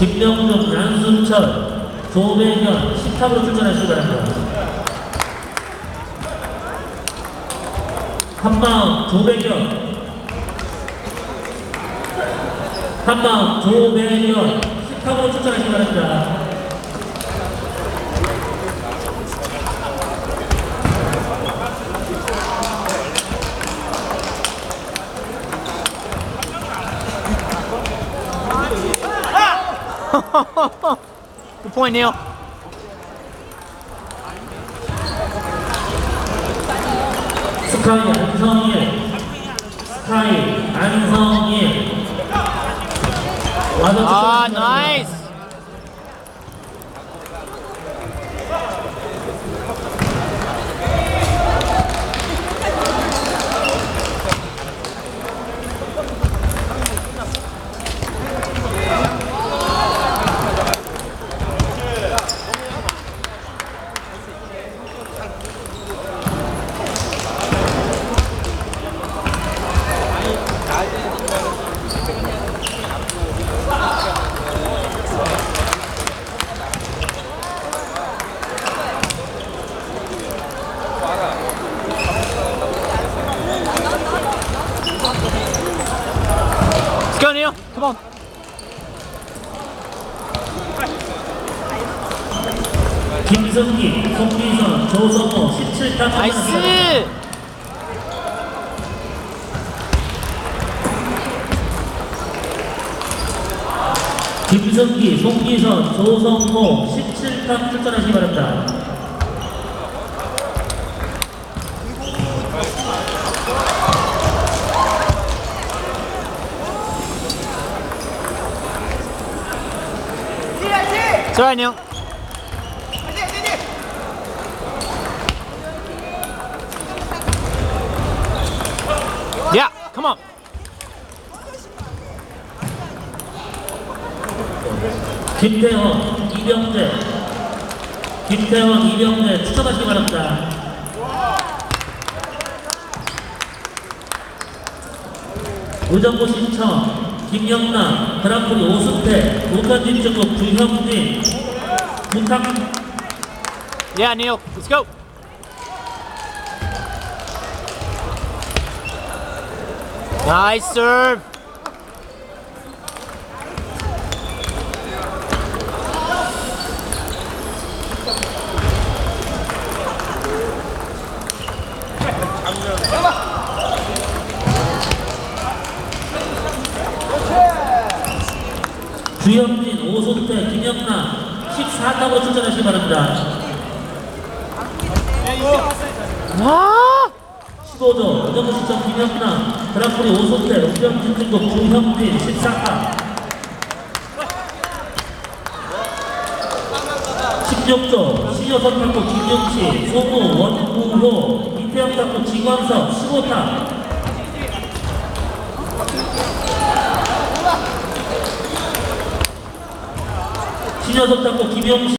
김명중, 양순철, 조배현, 10탑으로 출전하시기 바랍니다. 한마음 조배현 한마음 조배현 10탑으로 출전하시기 바랍니다. Good point, Neil. 스카이 안성일 스카이 안성일 와서 Ah, 출전하시기 바랍니다. nice. Come on. 김성기, 송기선, 조성호 17탑 나이스. 김성기, 송기선, 조성호 17탑 출전하시기 바랍니다. Neil. Yeah, come on. 김태원, 이병재 김태원, 이병재 출전하시기 바랍니다. 의정부 신청 김영남, 그랑프리 오승태, 북한진 중국 주형진, 북한 Yeah, Neil. Let's go. Nice serve. 주영진, 오승태, 김영남 14탑으로 출전하시기 바랍니다. 아! 15조, 의정부 신청 김영남, 그랑프리 오승태, 우병진 중국 주형진 14탑 16조, 신여선 탁구 김용치, 송우, 원구효, 이태영 탁구 지광석 15탑 신여선 탁구 김용치